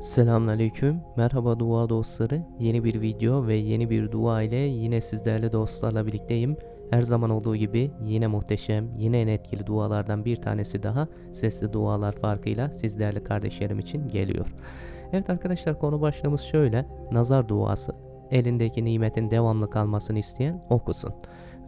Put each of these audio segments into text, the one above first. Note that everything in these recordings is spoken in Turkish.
Selamünaleyküm. Merhaba dua dostları. Yeni bir video ve yeni bir dua ile yine sizlerle dostlarla birlikteyim. Her zaman olduğu gibi yine muhteşem, yine en etkili dualardan bir tanesi daha sesli dualar farkıyla sizlerle kardeşlerim için geliyor. Evet arkadaşlar konu başlığımız şöyle. Nazar duası. Elindeki nimetin devamlı kalmasını isteyen okusun.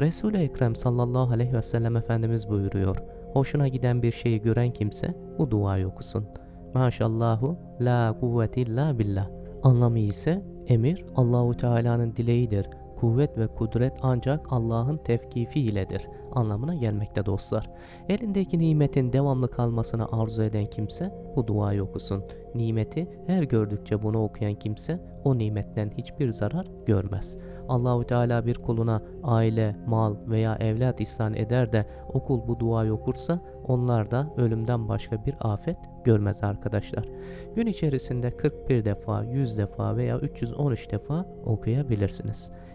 Resul-i Ekrem sallallahu aleyhi ve sellem Efendimiz buyuruyor. Hoşuna giden bir şeyi gören kimse bu duayı okusun. Maşallahu la kuvvete illa billah. Anlamı ise emir Allahu Teala'nın dileğidir. Kuvvet ve kudret ancak Allah'ın tevkifi iledir anlamına gelmekte dostlar. Elindeki nimetin devamlı kalmasını arzu eden kimse bu duayı okusun. Nimeti her gördükçe bunu okuyan kimse o nimetten hiçbir zarar görmez. Allahu Teala bir kuluna aile, mal veya evlat ihsan eder de o kul bu duayı okursa onlar da ölümden başka bir afet görmez arkadaşlar. Gün içerisinde 41 defa, 100 defa veya 313 defa okuyabilirsiniz.